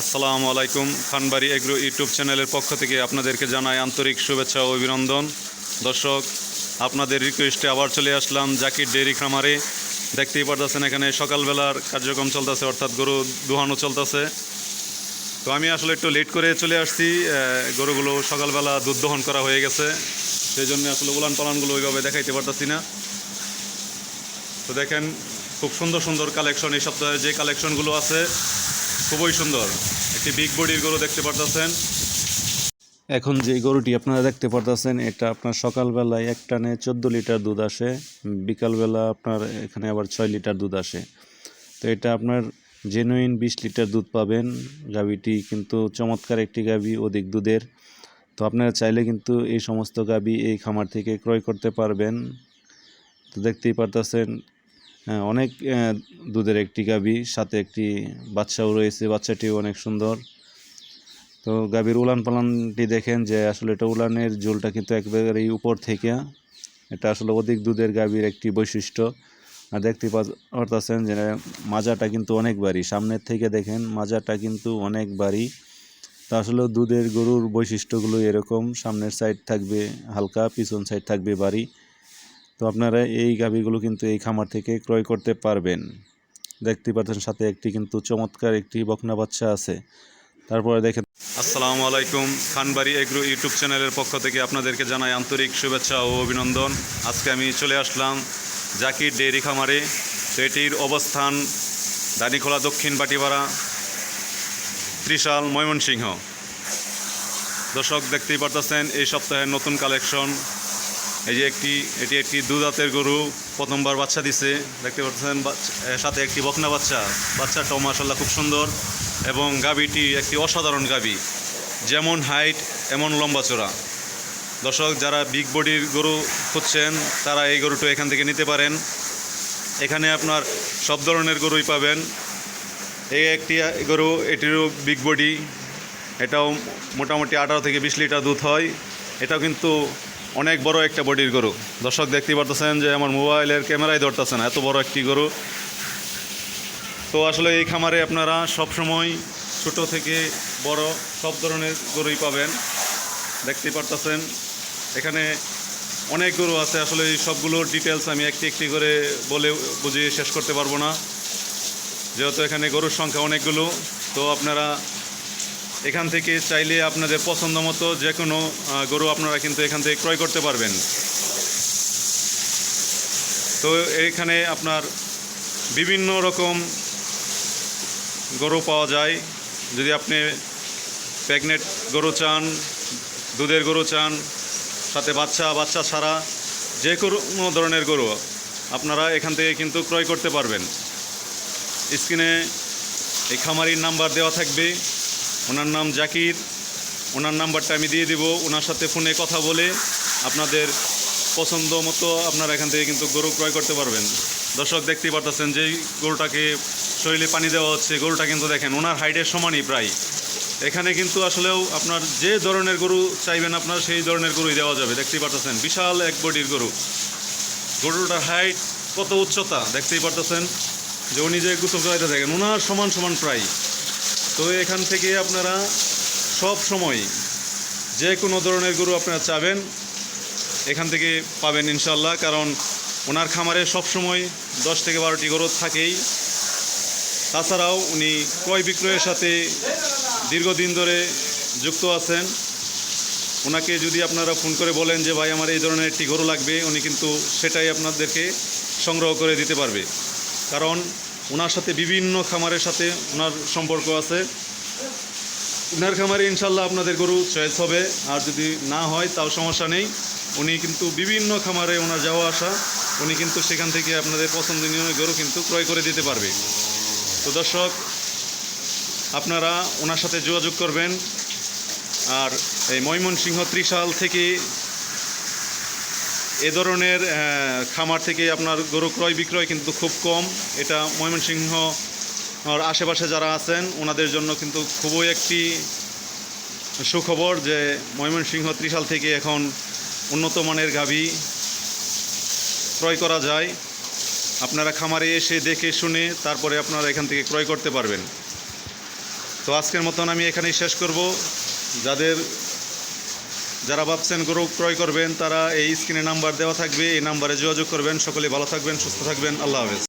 আসসালামু আলাইকুম, Khanbari agro YouTube চ্যানেলের পক্ষ থেকে আপনাদেরকে জানাই আন্তরিক শুভেচ্ছা ও অভিনন্দন। দর্শক, আপনাদের রিকোয়েস্টে আবার চলে আসলাম জাকির ডেরি খামারে। দেখতেই পারতেছেন এখানে সকালবেলার কার্যক্রম চলতেছে, অর্থাৎ গরু দুহানো চলতেছে। তো আমি আসলে একটু লেট করে চলে আসছি গরুগুলো সকালবেলা দুধ দহন করা হয়ে গেছে। সেই জন্য আসলে উলান পালানগুলো ওইভাবে দেখাইতে পারতেছি না। তো দেখেন, খুব সুন্দর সুন্দর কালেকশন এই সপ্তাহে যে কালেকশনগুলো আছে খুবই সুন্দর। একটি বিগ বডির গরু দেখতে পারতেছেন। এখন যে গরুটি আপনারা দেখতে পারতেছেন, এটা আপনার সকালবেলায় এক টানে চোদ্দ লিটার দুধ আসে, বিকালবেলা আপনার এখানে আবার ছয় লিটার দুধ আসে। তো এটা আপনার জেনুইন বিশ লিটার দুধ পাবেন। গাভীটি কিন্তু চমৎকার একটি গাভী, অধিক দুধের। তো আপনারা চাইলে কিন্তু এই সমস্ত গাভী এই খামার থেকে ক্রয় করতে পারবেন। তো দেখতেই পারতেছেন অনেক দুধের একটি গাভী সাথে একটি বাচ্চাও রয়েছে, বাচ্চাটিও অনেক সুন্দর। তো গাভীর উলান পালানটি দেখেন যে আসলে এটা উলানের ঝোলটা কিন্তু একেবারেই উপর থেকে, এটা আসলে অধিক দুধের গাভীর একটি বৈশিষ্ট্য। আর দেখতে পা- পারতেছেন যে মাজাটা কিন্তু অনেক বাড়ি সামনের থেকে দেখেন মাজাটা কিন্তু অনেক বাড়ি তো আসলে দুধের গরুর বৈশিষ্ট্যগুলো এরকম, সামনের সাইড থাকবে হালকা, পিছন সাইড থাকবে বাড়ি তো আপনারা এই গাভীগুলো কিন্তু এই খামার থেকে ক্রয় করতে পারবেন। দেখতে পাচ্ছেন সাথে একটি কিন্তু চমৎকার একটি বকনা বাচ্চা আছে। তারপরে দেখেন। আসসালামু আলাইকুম, খানবাড়ি এগ্রো ইউটিউব চ্যানেলের পক্ষ থেকে আপনাদেরকে জানাই আন্তরিক শুভেচ্ছা ও অভিনন্দন। আজকে আমি চলে আসলাম জাকির ডেইরি খামারে। এটির অবস্থান দানিখোলা দক্ষিণ বাটিপাড়া, ত্রিশাল ময়মনসিংহ। দর্শক, দেখতেই পারতেছেন এই সপ্তাহের নতুন কালেকশন। এই যে একটি, এটি একটি দুধাতের গরু, প্রথমবার বাচ্চা দিছে। দেখতে পাচ্ছেন সাথে একটি বকনা বাচ্চা। বাচ্চাটাও মাসাল্লাহ খুব সুন্দর এবং গাভীটি একটি অসাধারণ গাবি যেমন হাইট, এমন লম্বা চড়া দর্শক, যারা বিগ বডির গরু খুঁজছেন, তারা এই গরুটা এখান থেকে নিতে পারেন। এখানে আপনার সব ধরনের গরুই পাবেন। এই একটি গরু, এটিরও বিগ বডি। এটাও মোটামুটি আঠারো থেকে বিশ লিটার দুধ হয়। এটাও কিন্তু অনেক বড় একটা বডির গরু। দর্শক দেখতে পারতেছেন যে আমার মোবাইলের ক্যামেরায় ধরতেছে না, এত বড় একটি গরু। তো আসলে এই খামারে আপনারা সব সময় ছোট থেকে বড় সব ধরনের গরুই পাবেন। দেখতে পারতেছেন, এখানে অনেক গরু আছে। আসলে এই সবগুলোর ডিটেলস আমি একটি একটি করে বলে বুঝিয়ে শেষ করতে পারব না। যেহেতু এখানে গরুর সংখ্যা অনেকগুলো, তো আপনারা এখান থেকে চাইলে আপনাদের পছন্দ মতো যে কোনো গরু আপনারা কিন্তু এখান থেকে ক্রয় করতে পারবেন। তো এখানে আপনার বিভিন্ন রকম গরু পাওয়া যায়। যদি আপনি প্রেগনেন্ট গরু চান, দুধের গরু চান, সাথে বাচ্চা বাচ্চা ছাড়া যে কোনো ধরনের গরু আপনারা এখান থেকে কিন্তু ক্রয় করতে পারবেন। স্ক্রিনে এই খামারির নাম্বার দেওয়া থাকবে। ওনার নাম জাকির। ওনার নাম্বারটা আমি দিয়ে দিব। ওনার সাথে ফোনে কথা বলে আপনাদের পছন্দ মতো আপনারা এখান থেকে কিন্তু গরু ক্রয় করতে পারবেন। দর্শক দেখতেই পারতেছেন যেই গরুটাকে শরীরে পানি দেওয়া হচ্ছে। গরুটা কিন্তু দেখেন, ওনার হাইটের সমানই প্রায়। এখানে কিন্তু আসলেও আপনার যে ধরনের গরু চাইবেন আপনার সেই ধরনের গরুই দেওয়া যাবে। দেখতেই পারতেছেন, বিশাল এক বডির গরু। গরুটার হাইট কত উচ্চতা? দেখতেই পারতেছেন যে উনি যে করাইতে দেখেন ওনার সমান সমান প্রায় তো এখান থেকে আপনারা সব সময় যে কোনো ধরনের গরু আপনারা চাবেন, এখান থেকে পাবেন ইনশাল্লাহ কারণ ওনার খামারে সব সময় দশ থেকে বারোটি গরু থাকেই। তাছাড়াও উনি ক্রয় বিক্রয়ের সাথে দীর্ঘদিন ধরে যুক্ত আছেন। ওনাকে যদি আপনারা ফোন করে বলেন যে, ভাই, আমার এই ধরনের একটি গরু লাগবে, উনি কিন্তু সেটাই আপনাদেরকে সংগ্রহ করে দিতে পারবে। কারণ ওনার সাথে বিভিন্ন খামারের সাথে ওনার সম্পর্ক আছে। ওনার খামারে ইনশাল্লাহ আপনাদের গরু চয়েস হবে। আর যদি না হয়, তাও সমস্যা নেই। উনি কিন্তু বিভিন্ন খামারে ওনার যাওয়া আসা, উনি কিন্তু সেখান থেকে আপনাদের পছন্দনীয় গরু কিন্তু ক্রয় করে দিতে পারবে। তো দর্শক, আপনারা ওনার সাথে যোগাযোগ করবেন। আর এই ময়মনসিংহ ত্রিশাল থেকে এ ধরনের খামার থেকে আপনার গরু ক্রয় বিক্রয় কিন্তু খুব কম। এটা ময়মনসিংহ আশেপাশে যারা আছেন, ওনাদের জন্য কিন্তু খুবই একটি সুখবর যে ময়মনসিংহ ত্রিশাল থেকে এখন উন্নত মানের গাভী ক্রয় করা যায়। আপনারা খামারে এসে দেখে শুনে তারপরে আপনারা এখান থেকে ক্রয় করতে পারবেন। তো আজকের মতন আমি এখানেই শেষ করব। যাদের যারা ভাবছেন গরু ক্রয় করবেন, তারা এই স্ক্রিনে নাম্বার দেওয়া থাকবে, এই নাম্বারে যোগাযোগ করবেন। সকলে ভালো থাকবেন, সুস্থ থাকবেন। আল্লাহ হাফেজ।